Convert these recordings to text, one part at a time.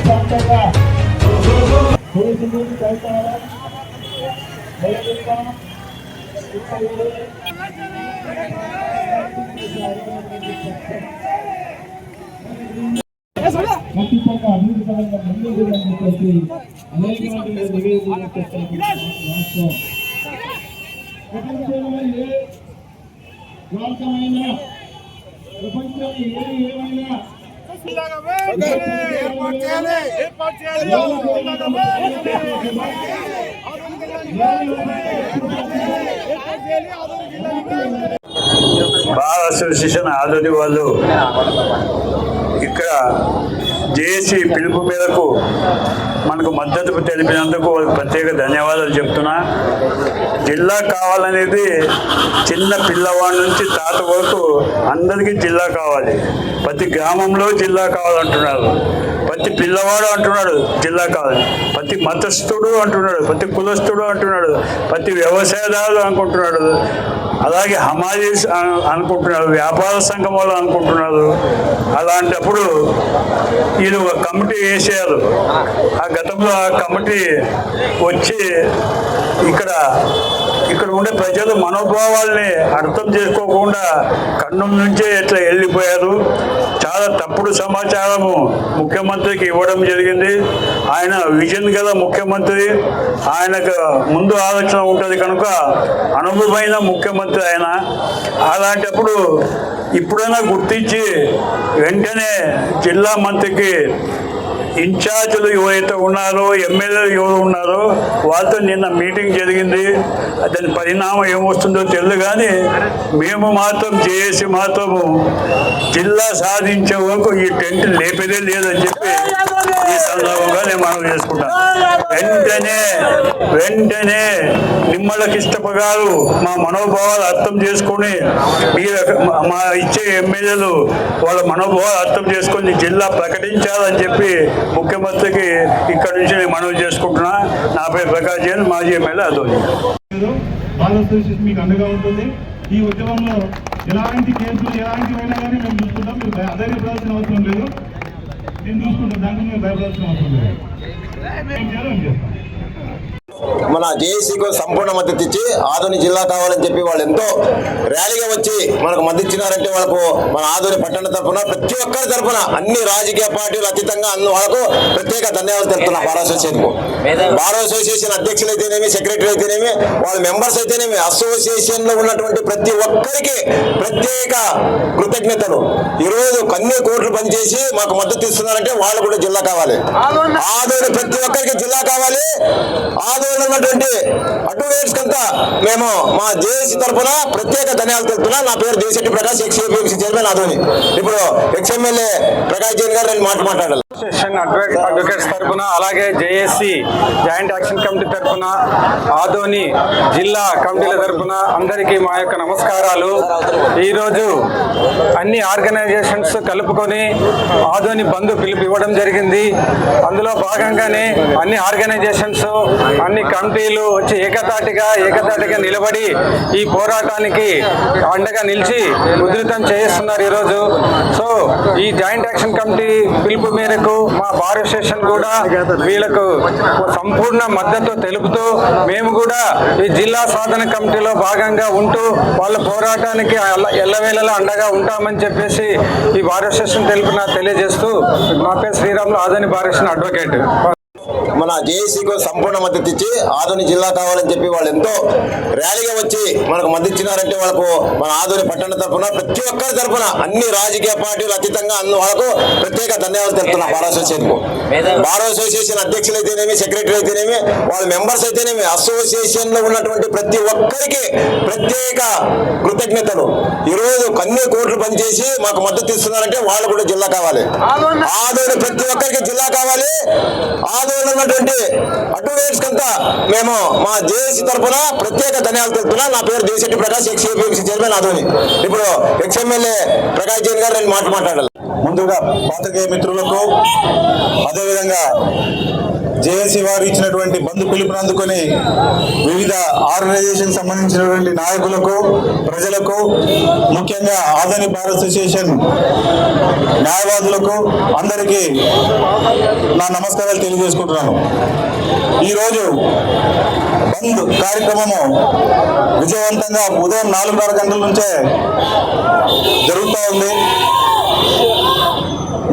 ప్రాంతంగా పోలీసులు ఖచ్చితంగా అభివృద్ధి పరంగా ముందుకు చెప్పేసి నివేదికలు రాష్ట్రం ప్రపంచంలో ఏ ప్రాంతమైనా ప్రపంచంలో ఏది ఏమైనా ఏర్పాటు చేయాలి. ఏర్పాటు చేయాలి. బార్ అసోసియేషన్ ఆదోని వాళ్ళు ఇక్కడ జేఏసీ పిలుపు మేరకు మనకు మద్దతు తెలిపినందుకు ప్రత్యేక ధన్యవాదాలు చెప్తున్నా. జిల్లా కావాలనేది చిన్న పిల్లవాడి నుంచి తాత వరకు అందరికీ జిల్లా కావాలి. ప్రతి గ్రామంలో జిల్లా కావాలంటున్నారు. ప్రతి పిల్లవాడు అంటున్నాడు జిల్లా కావాలి. ప్రతి మతస్థుడు అంటున్నాడు ప్రతి కులస్థుడు అంటున్నాడు ప్రతి వ్యవసాయదారులు అనుకుంటున్నాడు. అలాగే హమాజీ అనుకుంటున్నారు వ్యాపార సంఘం వాళ్ళు అనుకుంటున్నారు. అలాంటప్పుడు వీళ్ళు ఒక కమిటీ వేసారు ఆ గతంలో ఆ కమిటీ వచ్చి ఇక్కడ ఇక్కడ ఉండే ప్రజల మనోభావాల్ని అర్థం చేసుకోకుండా కన్నం నుంచే ఇట్లా వెళ్ళిపోయారు. చాలా తప్పుడు సమాచారము ముఖ్యమంత్రికి ఇవ్వడం జరిగింది. ఆయన విజన్ గల ముఖ్యమంత్రి. ఆయనకు ముందు ఆలోచన ఉంటుంది కనుక అనుభవమైన ముఖ్యమంత్రి ఆయన. అలాంటప్పుడు ఇప్పుడైనా గుర్తించి వెంటనే జిల్లా మంత్రికి ఇన్ఛార్జీలు ఎవరైతే ఉన్నారో ఎమ్మెల్యేలు ఎవరు ఉన్నారో వాళ్ళతో నిన్న మీటింగ్ జరిగింది. దాని పరిణామం ఏమొస్తుందో తెలియదు కానీ మేము మాత్రం చేసి మాత్రము జిల్లా సాధించే వరకు ఈ టెంట్ లేపేదే లేదని చెప్పి ఈ సందర్భంగా నేను మనం చేసుకుంటాను వెంటనే వెంటనే నిమ్మల కిష్టప గారు మా మనోభావాలు అర్థం చేసుకుని మీరు మా ఇచ్చే ఎమ్మెల్యేలు వాళ్ళ మనోభావాలు అర్థం చేసుకొని జిల్లా ప్రకటించాలని చెప్పి ముఖ్యమంత్రికి ఇక్కడ నుంచి నేను మనవి చేసుకుంటున్నా. నా పేరు ప్రకాష్ జైన్ మాజీ ఎమ్మెల్యే అదోని. బాల్ మీకు అండగా ఉంటుంది. ఈ ఉద్యమంలో ఎలాంటి కేసులు ఎలాంటివైనా కానీ మేము చూసుకుంటాం. మీరు భయ- అధైర్యపడాల్సిన అవసరం లేదు. నేను చూసుకుంటాను దానికి మీరు భయపడాల్సిన అవసరం లేదు. నేను చేయాలో మేము మన జేఏసీకి సంపూర్ణ మద్దతు ఇచ్చి ఆదోని జిల్లా కావాలని చెప్పి వాళ్ళు ఎంతో ర్యాలీగా వచ్చి మనకు మద్దతు ఇచ్చినారంటే వాళ్ళకు మన ఆదోని పట్టణ తరఫున ప్రతి ఒక్కరి తరఫున అన్ని రాజకీయ పార్టీలు అతీతంగా అన్ని వాళ్ళకు ప్రత్యేక ధన్యవాదాలు తెలుపుతున్నా బార్ అసోసియేషన్కు బార్ అసోసియేషన్ అధ్యక్షులు అయితేనేమి సెక్రటరీ అయితేనేమి వాళ్ళ మెంబర్స్ అయితేనేమి అసోసియేషన్లో ఉన్నటువంటి ప్రతి ఒక్కరికి ప్రత్యేక కృతజ్ఞతలు. ఈ రోజు కన్నీ కోట్లు పనిచేసి మాకు మద్దతు ఇస్తున్నారంటే వాళ్ళు కూడా జిల్లా కావాలి. ఆదోని ప్రతి ఒక్కరికి జిల్లా కావాలి. ఆదోని ఉన్నటువంటి అడ్వకేట్స్ కంతా మేము మా జేఏసీ తరఫున ప్రత్యేక ధన్యాలు తెలుపుతున్నా. నా పేరు Desetti Prakash ex APMC chairman Adoni ఇప్పుడు ఎక్స్ఎమ్మెల్యే ప్రకాష్ జైన్ గారు నేను మాట మాట్లాడాలి. అసోసియేషన్ అడ్వకేట్స్ తరఫున అలాగే జేఏసీ జాయింట్ యాక్షన్ కమిటీ తరఫున ఆదోని జిల్లా కమిటీల తరఫున అందరికీ మా యొక్క నమస్కారాలు. ఈరోజు అన్ని ఆర్గనైజేషన్స్ కలుపుకొని ఆదోని బంధు పిలుపు ఇవ్వడం జరిగింది. అందులో భాగంగానే అన్ని ఆర్గనైజేషన్స్ అన్ని కమిటీ కమిటీలు వచ్చి ఏకతాటిగా ఏకతాటిగా నిలబడి ఈ పోరాటానికి అండగా నిలిచి ఉధృతం చేస్తున్నారు ఈరోజు. సో ఈ జాయింట్ యాక్షన్ కమిటీ పిలుపు మేరకు మా బార్ అసోసియేషన్ కూడా వీళ్ళకు సంపూర్ణ మద్దతు తెలుపుతూ మేము కూడా ఈ జిల్లా సాధన కమిటీలో భాగంగా ఉంటూ వాళ్ళ పోరాటానికి ఎల్లవేళలా అండగా ఉంటామని చెప్పేసి ఈ బార్ అసోసియేషన్ నాకు తెలియజేస్తూ మా పేరు Sriramulu Adoni bar association advocate. మన జేఏసీకి సంపూర్ణ మద్దతు ఇచ్చి ఆదోని జిల్లా కావాలని చెప్పి వాళ్ళు ఎంతో ర్యాలీగా వచ్చి మనకు మద్దతు ఇచ్చినారంటే వాళ్ళకు మన ఆదోని పట్టణ తరఫున ప్రతి ఒక్కరి తరఫున అన్ని రాజకీయ పార్టీలు అతీతంగా అన్ని వాళ్ళకు ప్రత్యేక ధన్యవాదాలు తెలుపుతున్నా బార్ అసోసియేషన్కు బార్ అసోసియేషన్ అధ్యక్షులు అయితేనేమి సెక్రటరీ అయితేనేమి వాళ్ళ మెంబర్స్ అయితేనేమి అసోసియేషన్లో ఉన్నటువంటి ప్రతి ఒక్కరికి ప్రత్యేక కృతజ్ఞతలు. ఈ రోజు కన్నీ కోట్లు పనిచేసి మాకు మద్దతు ఇస్తున్నారంటే వాళ్ళు కూడా జిల్లా కావాలి. ఆదోని ప్రతి ఒక్కరికి జిల్లా కావాలి. ఆదోని ఉన్నటువంటి అడ్వకేట్స్ అంతా మేము మా జేఏసీ తరఫున ప్రత్యేక ధన్యవాదాలు తెలుపుతున్నా. నా పేరు Desetti Prakash ex APMC chairman Adoni ఇప్పుడు ఎక్స్ ప్రకాష్ జైన్ గారు నేను మాట మాట్లాడాలి. ముందుగా పాత్రికేయ మిత్రులకు అదేవిధంగా జేఏసీ వారు ఇచ్చినటువంటి బంధు పిలుపును అందుకొని వివిధ ఆర్గనైజేషన్ సంబంధించినటువంటి నాయకులకు ప్రజలకు ముఖ్యంగా ఆధునిక బార్ అసోసియేషన్ న్యాయవాదులకు అందరికీ నా నమస్కారాలు తెలియజేసుకుంటున్నాను. ఈరోజు బంద్ కార్యక్రమము విజయవంతంగా ఉదయం నాలుగున్నర గంటల నుంచే జరుగుతూ ఉంది.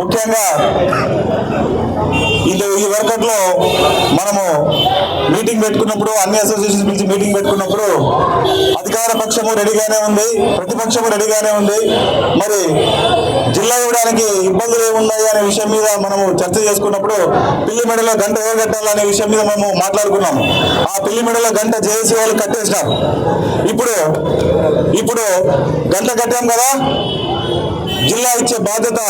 ముఖ్యంగా ఇది ఈ వర్కట్లో మనము మీటింగ్ పెట్టుకున్నప్పుడు అన్ని అసోసియేషన్స్ పిలిచి మీటింగ్ పెట్టుకున్నప్పుడు అధికార పక్షము రెడీగానే ఉంది ప్రతిపక్షము రెడీగానే ఉంది. మరి జిల్లా ఇవ్వడానికి ఇబ్బందులు ఏమున్నాయి అనే విషయం మీద మనము చర్చ చేసుకున్నప్పుడు పిల్లి మెడలో గంట ఎవరు కట్టాలనే విషయం మీద మేము మాట్లాడుకున్నాము. ఆ పిల్లి మెడలో గంట జేఏసీ వాళ్ళు కట్టేసినారు. ఇప్పుడు ఇప్పుడు గంట కట్టాం కదా? జిల్లా ఇచ్చే బాధ్యత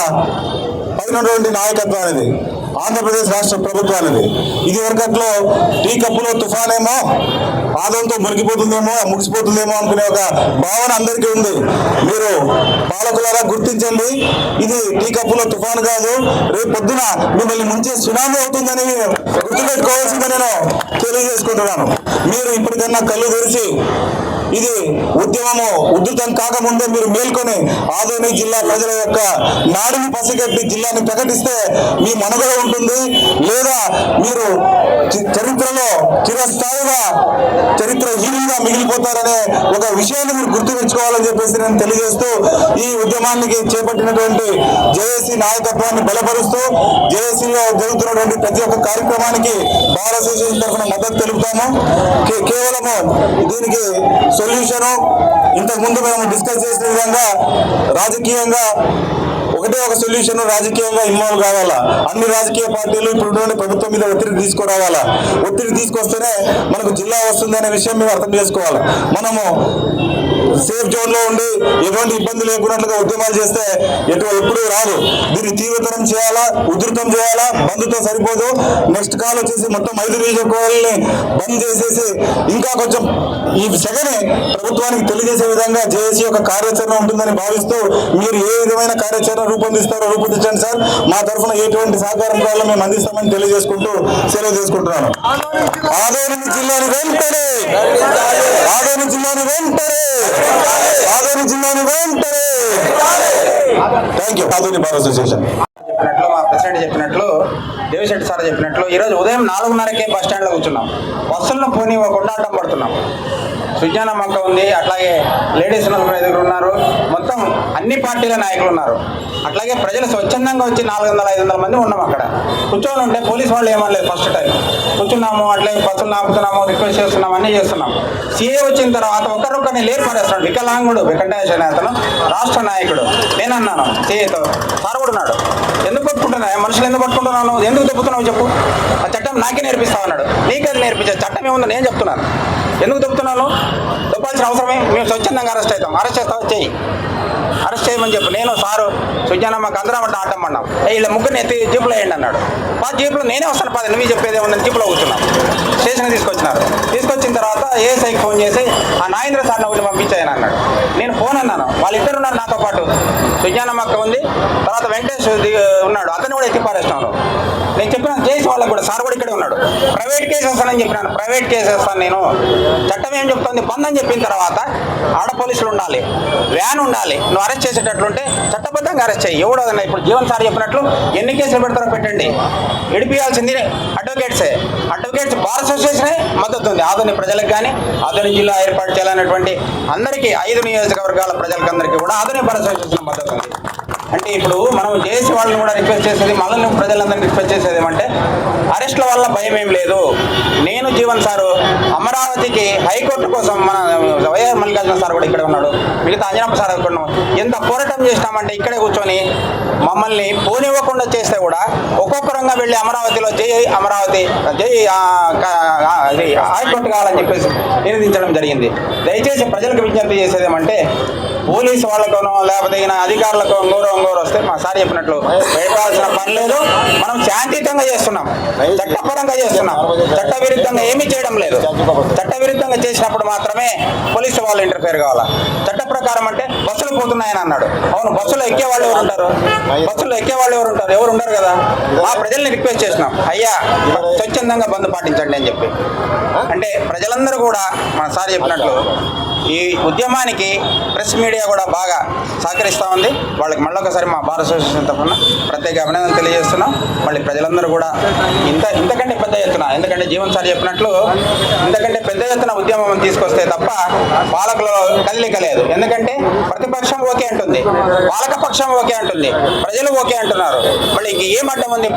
పైనటువంటి నాయకత్వం అనేది ఆంధ్రప్రదేశ్ రాష్ట్ర ప్రభుత్వానిది. ఇది వరకట్లో టీ కప్పులో తుఫానేమో పాదంతో మురిగిపోతుందేమో ముగిసిపోతుందేమో అనుకునే ఒక భావన అందరికీ ఉంది. మీరు పాలకులారా గుర్తించండి ఇది టీ కప్పులో తుఫాన్ కాదు రేపు పొద్దున మిమ్మల్ని ముంచే సునామీ అవుతుందని గుర్తుపెట్టుకోవాల్సిందని నేను తెలియజేసుకుంటున్నాను. మీరు ఇప్పటికన్నా కళ్ళు తెరిచి ఇది ఉద్యమము ఉధృతం కాకముందే మీరు మేల్కొని ఆదోని జిల్లా ప్రజల యొక్క నాడిని పసిగట్టి జిల్లాని ప్రకటిస్తే మీ మనుగడ ఉంటుంది. లేదా మీరు చి- చరిత్రలో చిరస్థాయిగా చరిత్రహీనంగా మిగిలిపోతారనే ఒక విషయాన్ని మీరు గుర్తుపెట్టుకోవాలని చెప్పేసి నేను తెలియజేస్తూ ఈ ఉద్యమానికి చేపట్టినటువంటి జేఏసీ నాయకత్వాన్ని బలపరుస్తూ జేఏసీలో జరుగుతున్నటువంటి ప్రతి ఒక్క కార్యక్రమానికి బార్ అసోసియేషన్ తరఫున మద్దతు తెలుపుతాము. కే- కేవలము దీనికి సొల్యూషన్ ఇంతకు ముందు మేము డిస్కస్ చేసిన విధంగా రాజకీయంగా ఒకటే ఒక సొల్యూషన్ రాజకీయంగా ఇన్వాల్వ్ కావాలా? అన్ని రాజకీయ పార్టీలు ఇప్పుడు ప్రభుత్వం మీద ఒత్తిడి తీసుకురావాలా? ఒత్తిడి తీసుకొస్తేనే మనకు జిల్లా వస్తుంది అనే విషయం మేము అర్థం చేసుకోవాలి? మనము సేఫ్ జోన్లో ఉండి ఎటువంటి ఇబ్బంది లేకున్నట్లుగా ఉద్యమాలు చేస్తే ఎటు ఎప్పుడు రాదు. దీన్ని తీవ్రతరం చేయాలా? ఉధృతం చేయాలా? బంద్తో సరిపోదు. నెక్స్ట్ కాల్ వచ్చేసి మొత్తం ఐదు నియోజకవర్గాలని బంద్ చేసేసి ఇంకా కొంచెం ఈ సెగని ప్రభుత్వానికి తెలియజేసే విధంగా జేఏసీ యొక్క కార్యాచరణ ఉంటుందని భావిస్తూ మీరు ఏ విధమైన కార్యాచరణ రూపొందిస్తారో రూపొందించండి సార్. మా తరఫున ఎటువంటి సహకారం కావాలో మేము అందిస్తామని తెలియజేసుకుంటూ సెలవు చేసుకుంటున్నాను ఆదోని జిల్లాని వెంటనే ఆదోని జిల్లాని వెంటనే ఆదోని జిల్లాని వెంటనే థ్యాంక్ యూ ఆధునిక బార్ అసోసియేషన్ చెప్పినట్లు మా ప్రెసిడెంట్ చెప్పినట్లు దేవిశెట్టి సార్ చెప్పినట్లు ఈరోజు ఉదయం నాలుగున్నరకే బస్ స్టాండ్లో కూర్చున్నాం. బస్సులను పోనీ అడ్డం పడుతున్నాం. సుజ్ఞాన మక్క ఉంది అట్లాగే లేడీస్ నలుగురు ఐదుగురు ఉన్నారు. మొత్తం అన్ని పార్టీల నాయకులు ఉన్నారు. అట్లాగే ప్రజలు స్వచ్ఛందంగా వచ్చి నాలుగు వందల ఐదు వందల మంది ఉన్నాం అక్కడ. కూర్చొని ఉంటే పోలీస్ వాళ్ళు ఏమనలేదు ఫస్ట్ టైం కూర్చున్నాము అట్లాగే బస్సులు ఆపుతున్నాము రిక్వెస్ట్ చేస్తున్నాము అన్నీ చేస్తున్నాం. సీఏ వచ్చిన తర్వాత ఒకరొకరిని లేరు పడేస్తున్నాడు వికలాంగుడు వెంకటేశ్వర అతను రాష్ట్ర నాయకుడు. నేను అన్నాను సీఏతో సార్ కూడా ఉన్నాడు. ఎందుకు పట్టుకుంటున్నా మనుషులు ఎందుకు పట్టుకుంటున్నాను ఎందుకు దొబ్బుతున్నావు చెప్పు? ఆ చట్టం నాకే నేర్పిస్తా అన్నాడు. నీకది నేర్పించే. చట్టం ఏముందో? నేను చెప్తున్నాను. ఎందుకు దొబ్బుతున్నాను దొబ్బాల్సిన అవసరమే. మేము స్వచ్ఛందంగా అరెస్ట్ అవుతాం. అరెస్ట్ చేస్తాం చేయి. అరెస్ట్ చేయమని చెప్పు. నేను సారు సుజానమ్మకి అందరం అంటే ఆటం అన్నాం వీళ్ళ ముగ్గురిని ఎత్తి జీపులో వేయండి అన్నాడు. మా జీపులో నేనే వస్తాను. పది నువ్వు చెప్పేది ఏమన్నా జీపులో కూర్చున్నాను స్టేషన్ తీసుకొచ్చినారు. తీసుకొచ్చిన తర్వాత ఏఎస్ఐకి ఫోన్ చేసి ఆ నాగేంద్ర సార్ని ఒకటి పంపించాయని? అన్నాడు. నేను ఫోన్ అన్నాను. వాళ్ళిద్దరు ఉన్నారు నాతో పాటు. సుజానమ్మక్క ఉంది. తర్వాత వెంకటేష్ ఉన్నాడు. అతను కూడా ఎత్తి నేను చెప్పిన చేసి వాళ్ళకి కూడా సార్ కూడా ఇక్కడే ఉన్నాడు. ప్రైవేట్ కేసు వేస్తానని చెప్పినాను. ప్రైవేట్ కేసు వేస్తాను నేను. చట్టం ఏం చెప్తుంది? బంద్ అని చెప్పిన తర్వాత ఆడ పోలీసులు ఉండాలి. వ్యాన్ ఉండాలి. నువ్వు అరెస్ట్ చేసేటట్లుంటే చట్టబద్ధంగా అరెస్ట్ చేయి. ఎవడు ఇప్పుడు జీవన్ సార్ చెప్పినట్లు ఎన్ని కేసులు పెడతారో పెట్టండి. విడిపియాల్సింది అడ్వకేట్సే. అడ్వకేట్స్ బార్ అసోసియేషనే మద్దతు ఉంది. ఆధునిక ప్రజలకు కానీ ఆధునిక జిల్లా ఏర్పాటు చేయాలనేటువంటి అందరికీ ఐదు నియోజకవర్గాల ప్రజలకు అందరికీ కూడా ఆధునిక బార్ అసోసియేషన్ మద్దతు ఉంది. అంటే ఇప్పుడు మనం జేసీ వాళ్ళని కూడా రిక్వెస్ట్ చేసేది మనల్ని ప్రజలందరినీ రిక్వెస్ట్ చేసేది ఏమంటే అరెస్ట్ల వల్ల భయం ఏం లేదు. నేను జీవన్ సారు అమరావతికి హైకోర్టు కోసం మన వైఎస్ మల్లికార్జున సార్ కూడా ఇక్కడ ఉన్నాడు. మిగతా అంజనప్ప సార్ ఇక్కడ ఎంత పోరాటం చేసినామంటే ఇక్కడే కూర్చొని మమ్మల్ని పోనివ్వకుండా చేస్తే కూడా ఒక్కొక్కరంగా వెళ్ళి అమరావతిలో జై అమరావతి జై అది హైకోర్టు కావాలని చెప్పేసి నివేదించడం జరిగింది. దయచేసి ప్రజలకు విజ్ఞప్తి చేసేది ఏమంటే పోలీసు వాళ్ళతోనో లేకపోతే అధికారులకు గౌరవం ఇంకోరు వస్తే మా సార్ చెప్పినట్లు భయపడాల్సిన పని లేదు. మనం శాంతియుతంగా చేస్తున్నాం. చట్టపరంగా చేస్తున్నాం. చట్ట విరుద్ధంగా ఏమీ చేయడం లేదు. చట్ట విరుద్ధంగా చేసినప్పుడు మాత్రమే పోలీసు వాళ్ళు ఇంటర్ఫేర్ కావాలా? చట్ట ప్రకారం అంటే బస్సులు పోతున్నాయని అన్నాడు. అవును బస్సులో ఎక్కే వాళ్ళు ఎవరు ఉంటారు? బస్సులో ఎక్కే వాళ్ళు ఎవరు ఉంటారు? ఎవరు ఉండరు కదా? మా ప్రజల్ని రిక్వెస్ట్ చేసినాం అయ్యా స్వచ్ఛందంగా బంద్ పాటించండి అని చెప్పి. అంటే ప్రజలందరూ కూడా మన సార్ చెప్పినట్లు ఈ ఉద్యమానికి ప్రెస్ మీడియా కూడా బాగా సహకరిస్తూ ఉంది. వాళ్ళకి మళ్ళీ ఒకసారి మా భారత అసోసియేషన్ తరఫున ప్రత్యేక అభినందనలు తెలియజేస్తున్నాం. మళ్ళీ ప్రజలందరూ కూడా ఇంత ఇంతకంటే పెద్ద ఎత్తున ఎందుకంటే జీవన్ సార్ చెప్పినట్లు ఇంతకంటే పెద్ద ఎత్తున ఉద్యమం తీసుకొస్తే తప్ప పాలకులు కదలిక లేదు. ఎందుకంటే ప్రతిపక్షం ఓకే అంటుంది. పాలక పక్షం ఓకే అంటుంది. ప్రజలు ఓకే అంటున్నారు. మళ్ళీ ఇంక ఏం అడ్డం ఉంది?